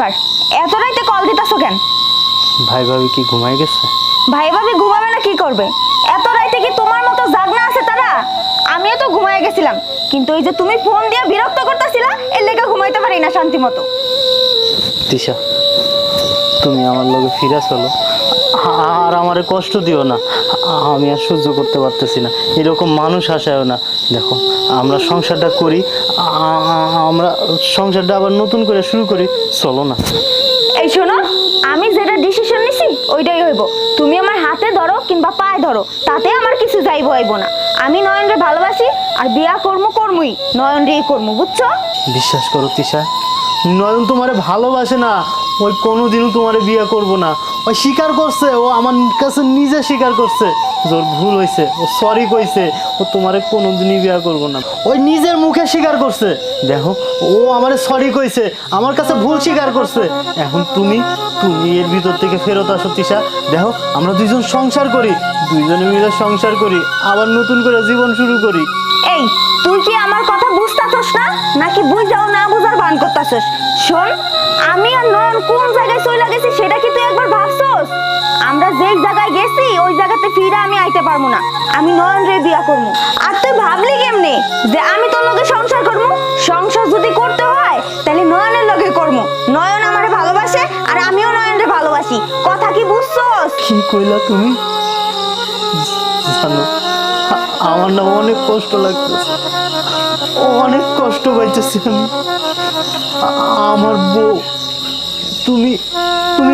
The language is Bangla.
রাইতে কল দিতাছো কেন? ভাই ভাবি কি ঘুমাই গেছে? ভাই ভাবি ঘুমাবে না কি করবে? এত রাইতে কি তোমার মতো জাগনা আছে তারা? আমিও তো ঘুমায় গেছিলাম। কিন্তু এই যে তুমি ফোন দিয়ে বিরক্ত করতেছিলা এর লেগে ঘুমাইতে পারি না শান্তি মতো। দিশা তুমি আমার লগে ফিরে চলো। আর আমারে কষ্ট দিও না। আমি আর সহ্য করতে পারতেছি না। এরকম মানুষ আসায়ও না। দেখো আমরা সংসারটা করি আমরা সংসারটা আবার নতুন করে শুরু করি। চলো না। এই শোনো আমি যেটা ডিসিশন নিছি ওইটাই হইব। তুমি আমার হাতে ধরো কিংবা পায়ে ধরো তাতে আমার কিছু যাইব আইব না। আমি নয়নরে ভালোবাসি আর বিয়া কর্ম কর্মই নয়ন রে কর্ম বুঝছ? বিশ্বাস করো তিশা। নয়ন তোমারে ভালোবাসে না, ওই কোনোদিনও তোমারে বিয়ে করব না। ওই স্বীকার করছে, ও আমার কাছে নিজে স্বীকার করছে। তোর ভুল হয়েছে ও সরি কইছে, ও তোমারে কোনোদিনই বিয়ে করব না। ওই নিজের মুখে স্বীকার করছে। দেখো, ও আমারে সরি কইছে, আমার কাছে ভুল স্বীকার করছে। এখন তুমি তুমি এর ভিতর থেকে ফেরত আসো, তিশা। দেখো, আমরা দুইজন সংসার করি, দুইজনে মিলে সংসার করি, আবার নতুন করে জীবন শুরু করি। এই, তুই কি আমার কথা বুঝতাছস না? নাকি বুঝাও না বুঝার ভান করতাছস শোন, আমি আর নয়ন কোন জায়গায় চলে গেছি সেটা কি তুই একবার ভাবছস? আমরা যেই জায়গায় গেছি, ওই জায়গাতে ফিরে আমি আইতে পারব না। আমি নয়ন রে বিয়া করব। আর তুই ভাবলি কেমনে যে আমি তোর লগে সংসার করব? সংসার যদি করতে হয়, তাহলে নয়নের লগে করব। নয়ন আমারে ভালোবাসে, আর আমিও নয়নরে ভালোবাসি। কথা কি বুঝছস? কি কইলা তুমি? আমার না অনেক কষ্ট লাগতেছে। অনেক কষ্ট পাইতেছি আমি। আমার বউ। তুমি তুমি